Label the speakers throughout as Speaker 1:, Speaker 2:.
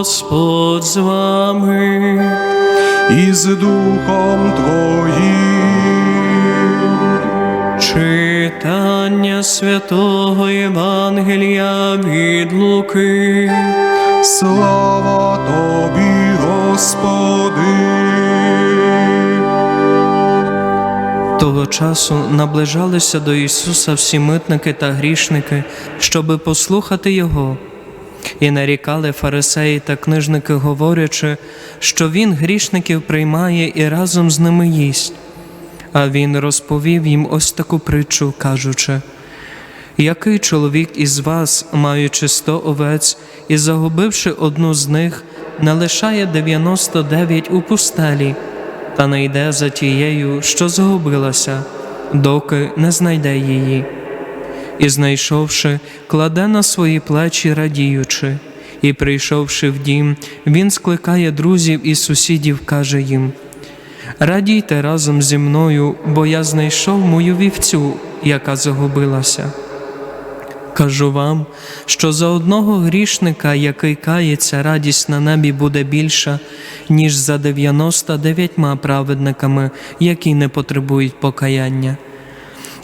Speaker 1: Господь з вами.
Speaker 2: і з Духом Твоїм.
Speaker 1: Читання святого Євангелія від Луки.
Speaker 2: Слава Тобі, Господи.
Speaker 1: Того часу наближалися до Ісуса всі митники та грішники, щоби послухати Його. І нарікали фарисеї та книжники, говорячи, що Він грішників приймає і разом з ними їсть. А Він розповів їм ось таку притчу, кажучи, який чоловік із вас, маючи сто овець і загубивши одну з них, не лишає дев'яносто дев'ять у пустелі, та не йде за тією, що загубилася, доки не знайде її. І, знайшовши, кладе на свої плечі, радіючи, і, прийшовши в дім, він скликає друзів і сусідів, каже їм: Радійте разом зі мною, бо я знайшов мою вівцю, яка загубилася. Кажу вам, що за одного грішника, який кається, радість на небі буде більша, ніж за 99 праведниками, які не потребують покаяння.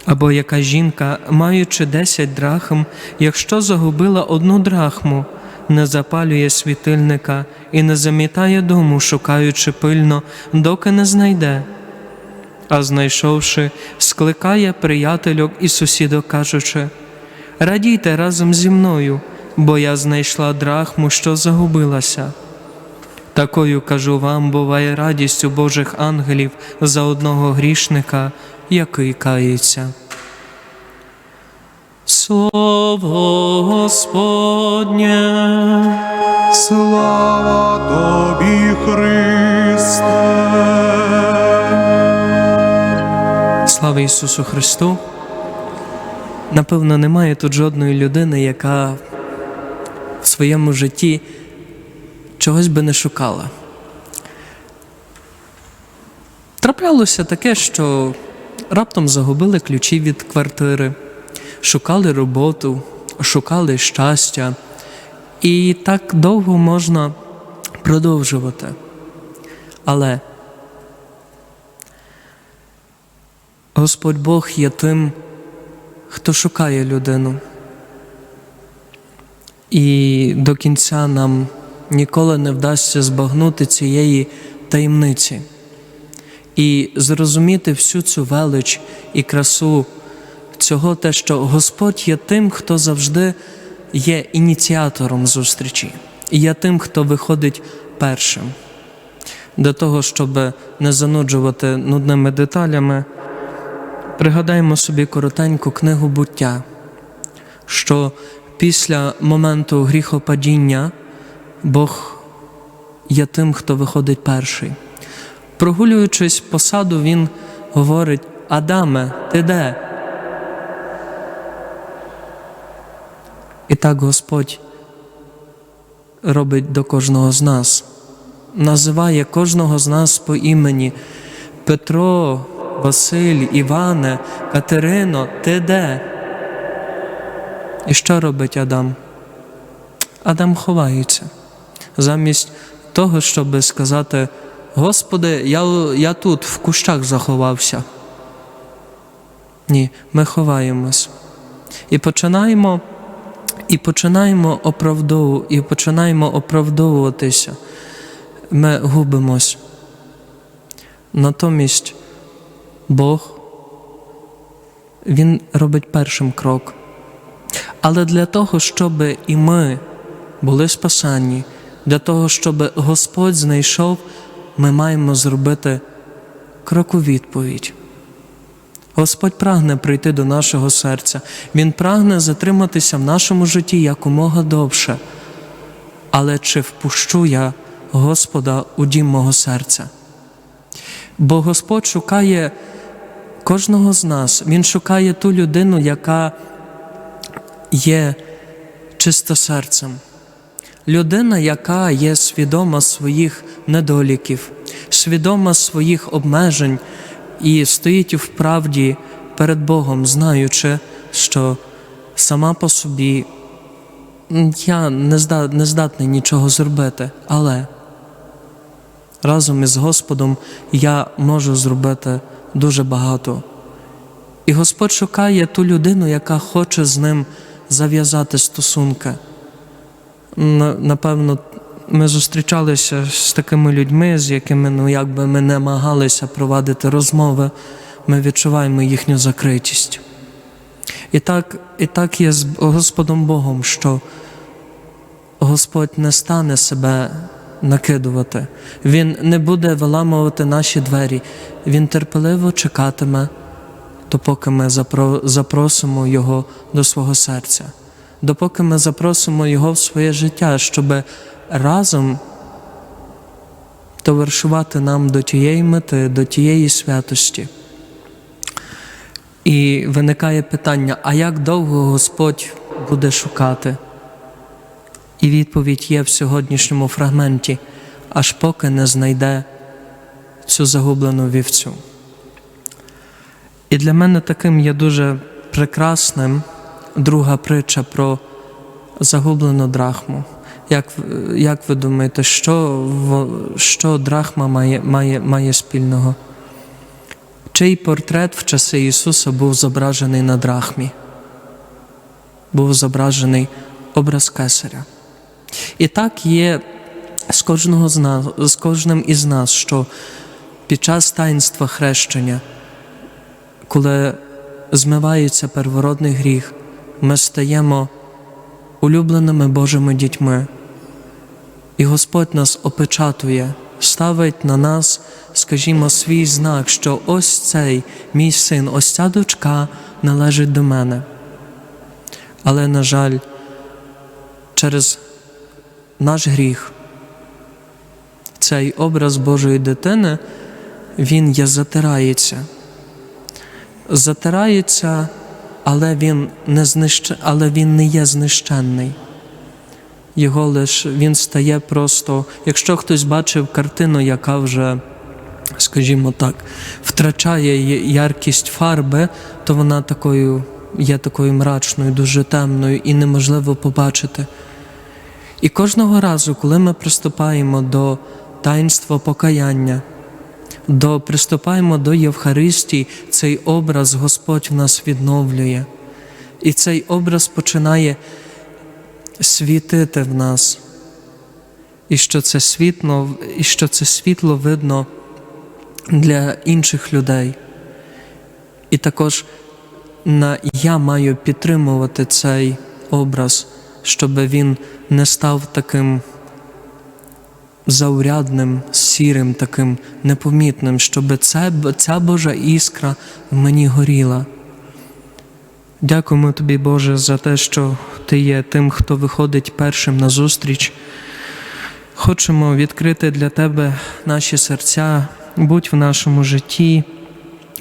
Speaker 1: Або яка жінка, маючи 10 драхм, якщо загубила одну драхму, не запалює світильника і не замітає дому, шукаючи пильно, доки не знайде. А знайшовши, скликає приятельок і сусідок, кажучи, Радійте разом зі мною, бо я знайшла драхму, що загубилася. Такою кажу вам, буває радість у Божих ангелів за одного грішника, який кається. Слово Господнє.
Speaker 2: Слава Тобі, Христе.
Speaker 1: Слава Ісусу Христу! Напевно, немає тут жодної людини, яка в своєму житті чогось би не шукала. Траплялося таке, що раптом загубили ключі від квартири, шукали роботу, шукали щастя, і так довго можна продовжувати. Але Господь Бог є тим, хто шукає людину. І до кінця нам ніколи не вдасться збагнути цієї таємниці і зрозуміти всю цю велич і красу цього, те, що Господь є тим, хто завжди є ініціатором зустрічі, і є тим, хто виходить першим. Для того, щоб не зануджувати нудними деталями, пригадаємо собі коротеньку книгу буття, що після моменту гріхопадіння Бог є тим, хто виходить перший. Прогулюючись по саду, він говорить: Адаме, ти де? І так Господь робить до кожного з нас, називає кожного з нас по імені Петро, Василь, Іване, Катерино, ти де? І що робить Адам? Адам ховається. Замість того, щоб сказати, Господи, я, я тут в кущах заховався. Ні, ми ховаємось. І починаємо, і починаємо оправдову, і починаємо оправдовуватися. Ми губимось. Натомість Бог Він робить першим крок. Але для того, щоб і ми були спасені, для того, щоб Господь знайшов, ми маємо зробити крок у відповідь. Господь прагне прийти до нашого серця, Він прагне затриматися в нашому житті якомога довше. Але чи впущу я Господа у дім мого серця? Бо Господь шукає кожного з нас, Він шукає ту людину, яка є чистосерцем. Людина, яка є свідома своїх недоліків, свідома своїх обмежень і стоїть в правді перед Богом, знаючи, що сама по собі я не, зда, не здатний нічого зробити, але разом із Господом я можу зробити дуже багато. І Господь шукає ту людину, яка хоче з ним зав'язати стосунки. На- Напевно, ми зустрічалися з такими людьми, з якими ну, якби ми не намагалися провадити розмови, ми відчуваємо їхню закритість. І так, і так є з Господом Богом, що Господь не стане себе накидувати, Він не буде виламувати наші двері, Він терпеливо чекатиме, допоки ми запросимо Його до свого серця, допоки ми запросимо Його в своє життя, щоб разом довершувати нам до тієї мети, до тієї святості. І виникає питання: а як довго Господь буде шукати? І відповідь є в сьогоднішньому фрагменті, аж поки не знайде цю загублену вівцю. І для мене таким є дуже прекрасним друга притча про загублену драхму. Як, як ви думаєте, що, що драхма має, має, має спільного? Чий портрет в часи Ісуса був зображений на драхмі? Був зображений образ кесаря. І так є з кожного з нас, з кожним із нас, що під час таїнства хрещення, коли змивається первородний гріх, ми стаємо улюбленими Божими дітьми. І Господь нас опечатує, ставить на нас, скажімо, свій знак, що ось цей мій син, ось ця дочка належить до мене. Але, на жаль, через наш гріх, цей образ Божої дитини, він є затирається. Затирається, але він не, знищ... але він не є знищенний. Його лиш він стає просто, якщо хтось бачив картину, яка вже, скажімо так, втрачає яркість фарби, то вона такою є такою мрачною, дуже темною і неможливо побачити. І кожного разу, коли ми приступаємо до таїнства покаяння, до приступаємо до Євхаристії, цей образ Господь в нас відновлює. І цей образ починає світити в нас. І що це світло, і що це світло видно для інших людей. І також на, я маю підтримувати цей образ, щоб він не став таким заурядним, сірим, таким непомітним, щоб це, ця Божа іскра в мені горіла. Дякуємо тобі, Боже, за те, що Ти є тим, хто виходить першим на зустріч. Хочемо відкрити для Тебе наші серця, будь в нашому житті,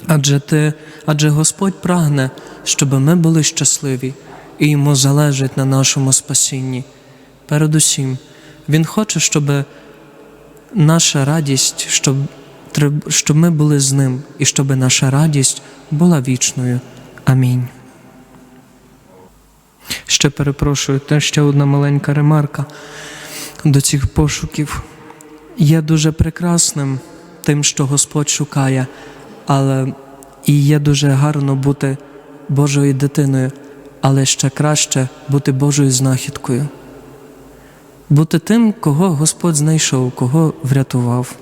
Speaker 1: адже Ти, адже Господь прагне, щоб ми були щасливі і йому залежить на нашому спасінні. Передусім, Він хоче, щоб наша радість, щоб, треб- щоб ми були з ним і щоб наша радість була вічною. Амінь. Ще перепрошую, те ще одна маленька ремарка до цих пошуків. Є дуже прекрасним тим, що Господь шукає, але і є дуже гарно бути Божою дитиною, але ще краще бути Божою знахідкою. Бути тим, кого Господь знайшов, кого врятував.